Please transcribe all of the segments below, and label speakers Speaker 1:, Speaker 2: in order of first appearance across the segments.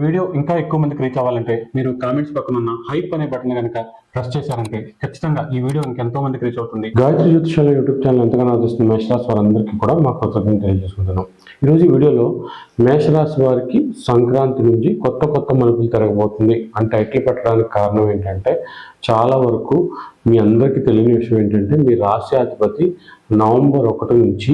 Speaker 1: Video ఇంకా ఎక్కువ మందికి రీచ్ అవ్వాలంటే మీరు కామెంట్స్ పక్కన ఉన్న హైప్ అనే బటన్ కనుక ప్రెస్ చేశారంటే ఖచ్చితంగా ఈ వీడియో ఇంకెంతో మందికి రీచ్ అవుతుంది. గాయత్రి జ్యోతిషాల యూట్యూబ్ ఛానల్ ఎంతగానో ఆదరిస్తున్న మేషరాశి వారందరికీ కూడా మా కృతజ్ఞతలు తెలియజేసుకుంటున్నాం. ఈరోజు ఈ వీడియోలో మేషరాశి వారికి సంక్రాంతి నుంచి కొత్త కొత్త మలుపులు తిరగబోతుంది. అని టైటిల్ పెట్టడానికి కారణం ఏంటంటే చాలా వరకు మీ అందరికీ తెలియని విషయం ఏంటంటే మీ రాశ్యాధిపతి నవంబర్ ఒకటి నుంచి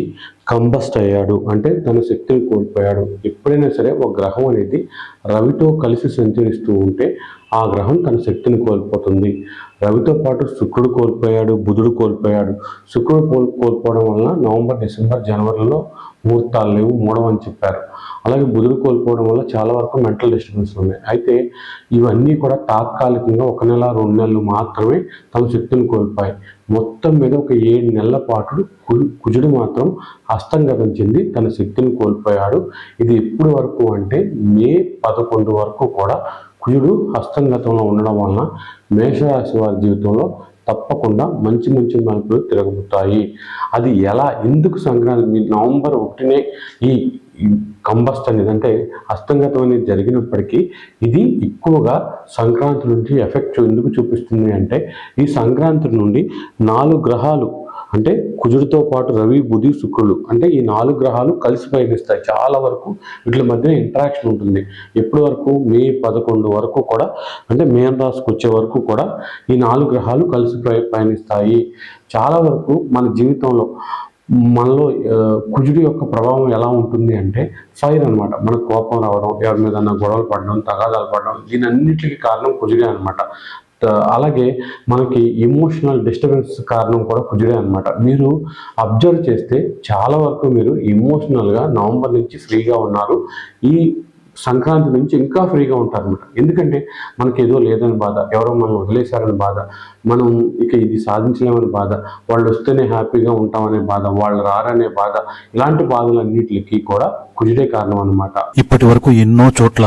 Speaker 1: కంబస్ట్ అయ్యాడు. అంటే తన శక్తిని కోల్పోయాడు. ఎప్పుడైనా సరే ఒక గ్రహం అనేది రవితో కలిసి సంచరిస్తూ ఉంటే ఆ గ్రహం తన శక్తిని కోల్పోతుంది. రవితో పాటు శుక్రుడు కోల్పోయాడు బుధుడు కోల్పోయాడు. శుక్రుడు కోల్ కోల్పోవడం వలన నవంబర్ డిసెంబర్ జనవరిలో ముహూర్తాలు లేవు మూడవని చెప్పారు. అలాగే బుధుడు కోల్పోవడం వల్ల చాలా వరకు మెంటల్ డిస్టర్బెన్స్లు ఉన్నాయి. అయితే ఇవన్నీ కూడా తాత్కాలికంగా ఒక నెల రెండు నెలలు మాత్రమే తమ శక్తిని కోల్పోయాయి. మొత్తం మీద ఒక ఏడు నెలల పాటు కు- కుజుడు మాత్రం హస్తంగతం చెంది తన శక్తిని కోల్పోయాడు. ఇది ఎప్పుడు వరకు అంటే మే పదకొండు వరకు కూడా కుజుడు హస్తంగతంలో ఉండడం వలన మేషరాశి వారి జీవితంలో తప్పకుండా మంచి మంచి మలుపులు తిరగబోతాయి. అది ఎలా? ఎందుకు సంక్రాంతి మీ నవంబర్ ఒకటినే ఈ కంబస్ట్ అనేది అంటే అస్తంగతం అనేది జరిగినప్పటికీ ఇది ఎక్కువగా సంక్రాంతి నుంచి ఎఫెక్ట్ ఎందుకు చూపిస్తుంది అంటే ఈ సంక్రాంతి నుండి నాలుగు గ్రహాలు అంటే కుజుడితో పాటు రవి బుధి శుక్రుడు అంటే ఈ నాలుగు గ్రహాలు కలిసి పయనిస్తాయి. చాలా వరకు వీటి మధ్య ఇంటరాక్షన్ ఉంటుంది. ఎప్పటి వరకు? మే పదకొండు వరకు కూడా అంటే మేన్ రాశికి వచ్చే వరకు కూడా ఈ నాలుగు గ్రహాలు కలిసి పయనిస్తాయి. చాలా వరకు మన జీవితంలో మనలో కుజుడి యొక్క ప్రభావం ఎలా ఉంటుంది అంటే ఫైర్ అన్నమాట. మనకు కోపం రావడం ఎవరి మీద గొడవలు పడడం తగాదాలు పడడం దీని అన్నింటికి కారణం కుజుడే అనమాట అలాగే మనకి ఎమోషనల్ డిస్టర్బెన్స్ కారణం కూడా కుజుడే అనమాట మీరు అబ్జర్వ్ చేస్తే చాలా వరకు మీరు ఎమోషనల్గా నవంబర్ నుంచి ఫ్రీగా ఉన్నారు. ఈ సంక్రాంతి నుంచి ఇంకా ఫ్రీగా ఉంటారనమాట ఎందుకంటే మనకి ఏదో లేదని బాధ ఎవరో మనం వదిలేశారని బాధ మనం ఇక ఇది సాధించలేమని బాధ వాళ్ళు వస్తేనే హ్యాపీగా ఉంటామనే బాధ వాళ్ళు రారనే బాధ ఇలాంటి బాధలన్నిటికీ కూడా కుజుడే కారణం అనమాట
Speaker 2: ఇప్పటి వరకు ఎన్నో చోట్ల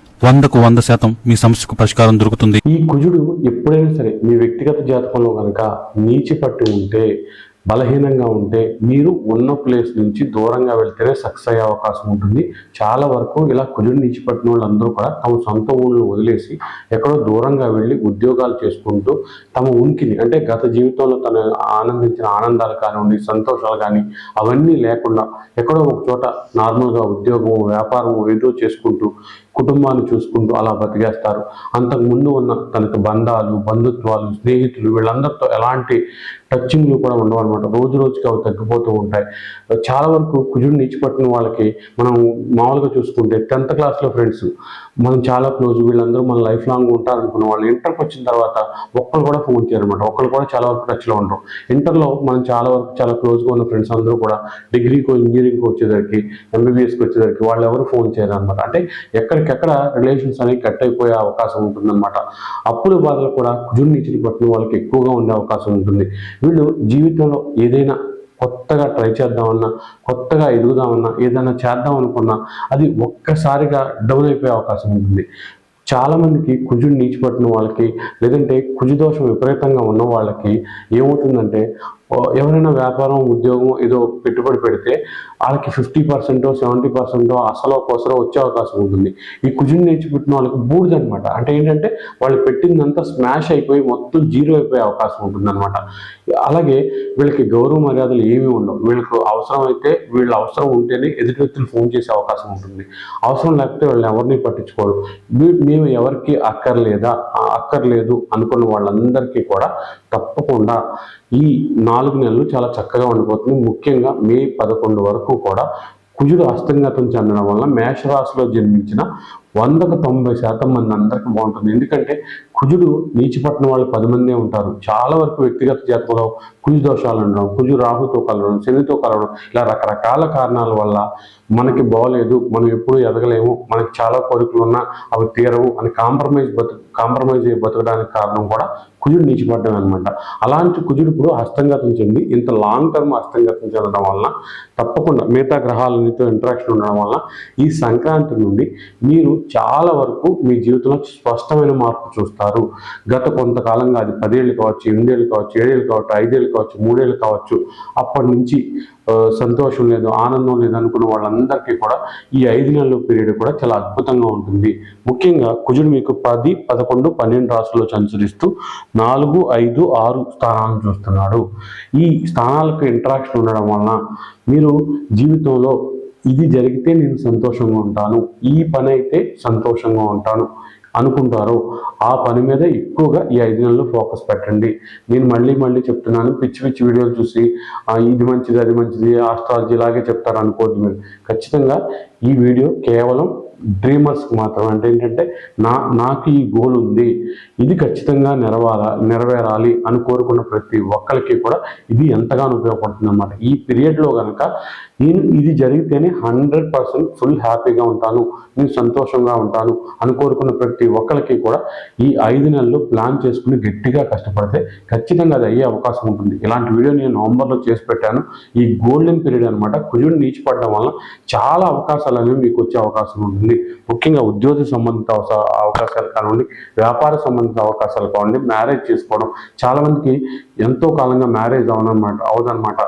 Speaker 2: వందకు వంద శాతం మీ సమస్యకు పరిష్కారం దొరుకుతుంది.
Speaker 1: ఈ కుజుడు ఎప్పుడైనా సరే మీ వ్యక్తిగత జాతకంలో కనుక నీచి పట్టి ఉంటే బలహీనంగా ఉంటే మీరు ఉన్న ప్లేస్ నుంచి దూరంగా వెళ్తేనే సక్సెస్ అయ్యే అవకాశం ఉంటుంది. చాలా వరకు ఇలా కుజుడు నీచి పట్టిన వాళ్ళందరూ కూడా తమ సొంత ఊళ్ళు వదిలేసి ఎక్కడో దూరంగా వెళ్ళి ఉద్యోగాలు చేసుకుంటూ తమ ఉనికిని అంటే గత జీవితంలో తను ఆనందించిన ఆనందాలు కానివ్వండి సంతోషాలు కానీ అవన్నీ లేకుండా ఎక్కడో ఒక చోట నార్మల్గా ఉద్యోగం వ్యాపారం ఏదో చేసుకుంటూ కుటుంబాన్ని చూసుకుంటూ అలా బతికేస్తారు. అంతకు ముందు ఉన్న తనకు బంధాలు బంధుత్వాలు స్నేహితులు వీళ్ళందరితో ఎలాంటి టచ్చింగ్లు కూడా ఉండవు అనమాట రోజు రోజుకి అవి తగ్గిపోతూ ఉంటాయి. చాలా వరకు కుజుడు నిచ్చిపట్టిన వాళ్ళకి మనం మామూలుగా చూసుకుంటే టెన్త్ క్లాస్లో ఫ్రెండ్స్ మనం చాలా క్లోజ్ వీళ్ళందరూ మన లైఫ్ లాంగ్ ఉంటారనుకున్న వాళ్ళు ఇంటర్కి వచ్చిన తర్వాత ఒక్కరు కూడా ఫోన్ చేయరనమాట ఒక్కరు కూడా చాలా వరకు టచ్లో ఉండరు. ఇంటర్లో మనం చాలా వరకు చాలా క్లోజ్గా ఉన్న ఫ్రెండ్స్ అందరూ కూడా డిగ్రీకో ఇంజనీరింగ్కి వచ్చేసరికి ఎంబీబీఎస్కి వచ్చేసరికి వాళ్ళు ఎవరు ఫోన్ చేయరు అనమాట అంటే ఎక్కడికెక్కడ రిలేషన్స్ అనేవి కట్ అయిపోయే అవకాశం ఉంటుందన్నమాట. అప్పుల బాధలు కూడా కుజుడు నీచిని పట్టిన వాళ్ళకి ఎక్కువగా ఉండే అవకాశం ఉంటుంది. వీళ్ళు జీవితంలో ఏదైనా కొత్తగా ట్రై చేద్దామన్నా కొత్తగా ఎదుగుదామన్నా ఏదైనా చేద్దాం అనుకున్నా అది ఒక్కసారిగా డౌన్ అయిపోయే అవకాశం ఉంటుంది. చాలా మందికి కుజుడు నీచిపట్టిన వాళ్ళకి లేదంటే కుజు దోషం విపరీతంగా ఉన్న వాళ్ళకి ఏమవుతుందంటే ఎవరైనా వ్యాపారం ఉద్యోగం ఏదో పెట్టుబడి పెడితే వాళ్ళకి ఫిఫ్టీ పర్సెంటో సెవెంటీ పర్సెంటో అసలు ఒకసారి వచ్చే అవకాశం ఉంటుంది. ఈ కుజుని నేర్చిపెట్టిన వాళ్ళకి బూడిద అనమాట అంటే ఏంటంటే వాళ్ళు పెట్టిందంతా స్మాష్ అయిపోయి మొత్తం జీరో అయిపోయే అవకాశం ఉంటుంది అనమాట అలాగే వీళ్ళకి గౌరవ మర్యాదలు ఏమీ ఉండవు. వీళ్ళకు అవసరం అయితే వీళ్ళ అవసరం ఉంటేనే ఎదుటి వ్యక్తులు ఫోన్ చేసే అవకాశం ఉంటుంది. అవసరం లేకపోతే వాళ్ళని ఎవరిని పట్టించుకోరు. మేము ఎవరికి అక్కర్లేదా? అక్కర్లేదు అనుకున్న వాళ్ళందరికీ కూడా తప్పకుండా ఈ నాలుగు నెలలు చాలా చక్కగా ఉండిపోతుంది. ముఖ్యంగా మే పదకొండు వరకు కూడా కుజుడు అస్తంగతం చెందడం వల్ల మేషరాశిలో జన్మించిన వందకు తొంభై శాతం మంది అందరికీ బాగుంటుంది. ఎందుకంటే కుజుడు నీచిపట్టిన వాళ్ళు పది మందే ఉంటారు. చాలా వరకు వ్యక్తిగత జాతకంలో కుజు దోషాలు ఉండడం కుజు రాహుతో కలవడం శనితో కలవడం ఇలా రకరకాల కారణాల వల్ల మనకి బాగలేదు మనం ఎప్పుడు ఎదగలేము మనకి చాలా కోరికలు ఉన్నా అవి తీరవు అని కాంప్రమైజ్ బతు కాంప్రమైజ్ అయ్యి బతకడానికి కారణం కూడా కుజుడు నీచిపడడం అనమాట అలాంటి కుజుడు ఇప్పుడు హస్తంగతం చెంది ఇంత లాంగ్ టర్మ్ హస్తంగతం చెందడం వలన తప్పకుండా మిగతా గ్రహాలన్నితో ఇంటరాక్షన్ ఉండడం వలన ఈ సంక్రాంతి నుండి మీరు చాలా వరకు మీ జీవితంలో స్పష్టమైన మార్పు చూస్తారు. గత కొంతకాలంగా అది పదేళ్ళు కావచ్చు ఎనిమిదేళ్ళు కావచ్చు ఏడేళ్ళు కావచ్చు ఐదేళ్ళు కావచ్చు మూడేళ్ళు కావచ్చు అప్పటి నుంచి సంతోషం లేదు ఆనందం లేదు అనుకున్న వాళ్ళందరికీ కూడా ఈ ఐదు నెలల పీరియడ్ కూడా చాలా అద్భుతంగా ఉంటుంది. ముఖ్యంగా కుజుడు మీకు పది పదకొండు పన్నెండు రాసుల్లో సంచరిస్తూ నాలుగు ఐదు ఆరు స్థానాలను చూస్తున్నాడు. ఈ స్థానాలకు ఇంటరాక్షన్ ఉండడం వలన మీరు జీవితంలో ఇది జరిగితే నేను సంతోషంగా ఉంటాను. ఈ పని అయితే సంతోషంగా ఉంటాను అనుకుంటారో. ఆ పని మీద ఎక్కువగా ఈ ఐదు నెలలు ఫోకస్ పెట్టండి. నేను మళ్ళీ మళ్ళీ చెప్తున్నాను పిచ్చి పిచ్చి వీడియోలు చూసి ఇది మంచిది అది మంచిది ఆస్ట్రాలజీ లాగే చెప్తారు అనుకోవద్దు మీరు. ఖచ్చితంగా ఈ వీడియో కేవలం డ్రీమర్స్కి మాత్రం అంటే ఏంటంటే నా నాకు ఈ గోల్ ఉంది. ఇది ఖచ్చితంగా నెరవేరా నెరవేరాలి అని కోరుకున్న ప్రతి ఒక్కరికి కూడా ఇది ఎంతగానో ఉపయోగపడుతుంది అన్నమాట ఈ పీరియడ్లో కనుక నేను ఇది జరిగితేనే హండ్రెడ్ పర్సెంట్ ఫుల్ హ్యాపీగా ఉంటాను నేను సంతోషంగా ఉంటాను అని కోరుకున్న ప్రతి ఒక్కరికి కూడా ఈ ఐదు నెలలు ప్లాన్ చేసుకుని గట్టిగా కష్టపడితే ఖచ్చితంగా అది అయ్యే అవకాశం ఉంటుంది. ఇలాంటి వీడియో నేను నవంబర్లో చేసి పెట్టాను. ఈ గోల్డెన్ పీరియడ్ అనమాట కుజుడు నీచిపడడం వల్ల చాలా అవకాశాలు అనేవి మీకు వచ్చే అవకాశం ఉంటుంది. ముఖ్యంగా ఉద్యోగ సంబంధిత అవస- అవకాశాలు కానివ్వండి వ్యాపార సంబంధిత అవకాశాలు కానివ్వండి మ్యారేజ్ చేసుకోవడం చాలామందికి ఎంతో కాలంగా మ్యారేజ్ అవనమాట అవదనమాట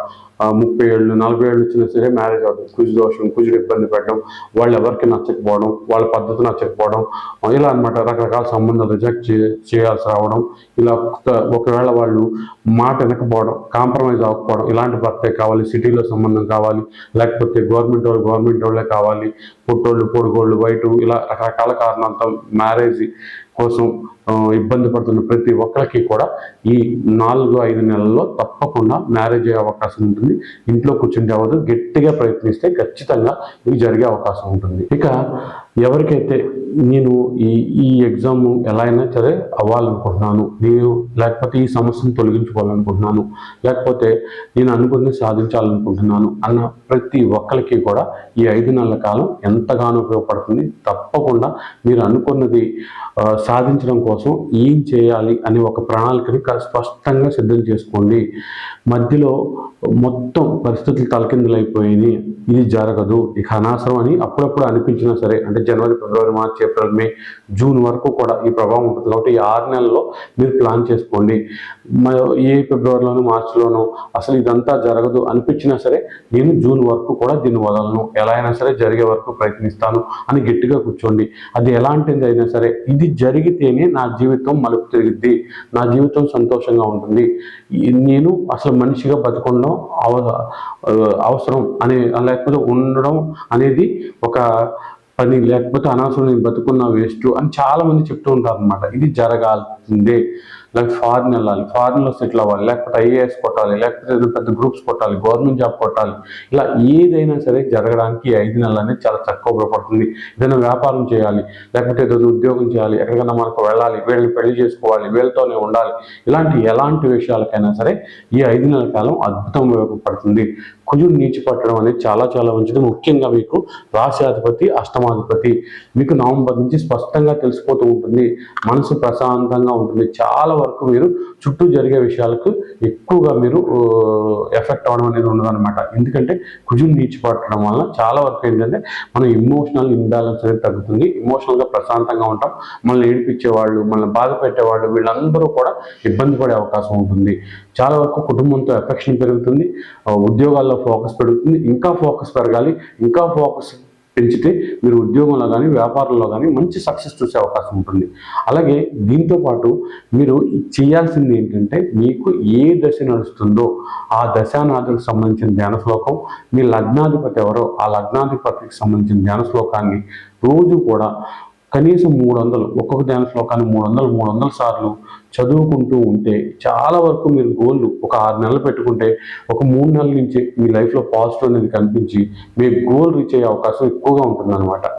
Speaker 1: ముప్పై ఏళ్ళు నలభై ఏళ్ళు వచ్చినా సరే మ్యారేజ్ అవుతుంది కుజు దోషం కుజుడు ఇబ్బంది పెట్టడం వాళ్ళు ఎవరికి నచ్చకపోవడం వాళ్ళ పద్ధతి నచ్చకపోవడం ఇలా అన్నమాట రకరకాల సంబంధాలు రిజెక్ట్ చేయాల్సి రావడం ఇలా ఒకవేళ వాళ్ళు మాట వినకపోవడం కాంప్రమైజ్ అవ్వకపోవడం ఇలాంటి భర్తే కావాలి సిటీలో సంబంధం కావాలి లేకపోతే గవర్నమెంట్ వాళ్ళు గవర్నమెంట్ వాళ్ళే కావాలి పుట్టోళ్ళు పొడుగోళ్ళు బయట ఇలా రకరకాల కారణాలతో మ్యారేజ్ కోసం ఇబ్బంది పడుతున్న ప్రతి ఒక్కరికి కూడా ఈ నాలుగు ఐదు నెలల్లో తప్పకుండా మ్యారేజ్ అయ్యే అవకాశం ఉంటుంది. ఇంట్లో కూర్చుంటే అవ్వదు. గట్టిగా ప్రయత్నిస్తే ఖచ్చితంగా ఇది జరిగే అవకాశం ఉంటుంది. ఇక ఎవరికైతే నేను ఈ ఈ ఎగ్జామ్ ఎలా అయినా సరే అవ్వాలనుకుంటున్నాను నేను లేకపోతే ఈ సమస్యను తొలగించుకోవాలనుకుంటున్నాను లేకపోతే నేను అనుకున్నది సాధించాలనుకుంటున్నాను అన్న ప్రతి ఒక్కరికి కూడా ఈ ఐదు నెలల కాలం ఎంతగానో ఉపయోగపడుతుంది. తప్పకుండా మీరు అనుకున్నది సాధించడం కోసం కోసం ఏం చేయాలి అనే ఒక ప్రణాళికని స్పష్టంగా సిద్ధం చేసుకోండి. మధ్యలో మొత్తం పరిస్థితులు తలకిందులైపోయినాయి ఇది జరగదు ఇక అనవసరం అని అప్పుడప్పుడు అనిపించినా సరే అంటే జనవరి ఫిబ్రవరి మార్చి ఏప్రిల్ మే జూన్ వరకు కూడా ఈ ప్రభావం ఉంటుంది. కాబట్టి ఈ ఆరు నెలల్లో మీరు ప్లాన్ చేసుకోండి. ఏ ఫిబ్రవరిలోనూ మార్చిలోనూ అసలు ఇదంతా జరగదు అనిపించినా సరే నేను జూన్ వరకు కూడా దీన్ని వదలను. ఎలా అయినా సరే జరిగే వరకు ప్రయత్నిస్తాను అని గట్టిగా కూర్చోండి. అది ఎలాంటిది అయినా సరే ఇది జరిగితేనే నా నా జీవితం మలుపు తిరిగిద్ది. నా జీవితం సంతోషంగా ఉంటుంది. నేను అసలు మనిషిగా బతకడం అవ అవసరం అనే లేకపోతే ఉండడం అనేది ఒక పని లేకపోతే అనవసరం నేను బతుకున్న వేస్ట్ అని చాలామంది చెప్తూ ఉంటారు అనమాట ఇది జరగాల్సిందే. లేకపోతే ఫారిన్ వెళ్ళాలి ఫారిన్లో సెటిల్ అవ్వాలి లేకపోతే ఐఏఎస్ కొట్టాలి లేకపోతే పెద్ద గ్రూప్స్ కొట్టాలి గవర్నమెంట్ జాబ్ కొట్టాలి ఇలా ఏదైనా సరే జరగడానికి ఐదు నెలలు అనేది చాలా తక్కువ ఉపయోగపడుతుంది. ఏదైనా వ్యాపారం చేయాలి లేకపోతే ఏదైనా ఉద్యోగం చేయాలి ఎక్కడికైనా మనకు వెళ్ళాలి వీళ్ళని పెళ్ళి చేసుకోవాలి వీళ్ళతోనే ఉండాలి ఇలాంటి ఎలాంటి విషయాలకైనా సరే ఈ ఐదు నెలల కాలం అద్భుతం ఉపయోగపడుతుంది. కుజుడు నీచి పట్టడం అనేది చాలా చాలా మంచిది. ముఖ్యంగా మీకు రాశాధిపతి అష్టమాధిపతి. మీకు నవంబర్ నుంచి స్పష్టంగా తెలిసిపోతూ ఉంటుంది. మనసు ప్రశాంతంగా ఉంటుంది. చాలా వరకు మీరు చుట్టూ జరిగే విషయాలకు ఎక్కువగా మీరు ఎఫెక్ట్ అవ్వడం అనేది ఉండదన్నమాట. ఎందుకంటే కుజుడు నీచి పట్టడం వల్ల చాలా వరకు ఏంటంటే మనం ఇమోషనల్ ఇంబ్యాలెన్స్ అనేది తగ్గుతుంది. ఇమోషనల్గా ప్రశాంతంగా ఉంటాం. మనల్ని ఏడిపించేవాళ్ళు మనల్ని బాధ పెట్టేవాళ్ళు వీళ్ళందరూ కూడా ఇబ్బంది పడే అవకాశం ఉంటుంది. చాలా వరకు కుటుంబంతో ఎఫెక్షన్ పెరుగుతుంది. ఉద్యోగాల్లో ఉద్యోగాల్లో ఫోకస్ పెరుగుతుంది ఇంకా ఫోకస్ పెరగాలి ఇంకా ఫోకస్ పెంచితే మీరు ఉద్యోగంలో కానీ వ్యాపారంలో కానీ మంచి సక్సెస్ చూసే అవకాశం ఉంటుంది. అలాగే దీంతో పాటు మీరు చేయాల్సింది ఏంటంటే మీకు ఏ దశ నడుస్తుందో ఆ దశానాథులకు సంబంధించిన ధ్యాన శ్లోకం మీ లగ్నాధిపతి ఎవరో ఆ లగ్నాధిపతికి సంబంధించిన ధ్యాన శ్లోకాన్ని రోజు కూడా కనీసం మూడు వందలు ఒక్కొక్క ధ్యాన శ్లోకాన్ని మూడు వందలు మూడు వందల సార్లు చదువుకుంటూ ఉంటే చాలా వరకు మీరు గోల్లు ఒక ఆరు నెలలు పెట్టుకుంటే ఒక మూడు నెలల నుంచి మీ లైఫ్లో పాజిటివ్ అనేది కనిపించి మీ గోల్ రీచ్ అయ్యే అవకాశం ఎక్కువగా ఉంటుంది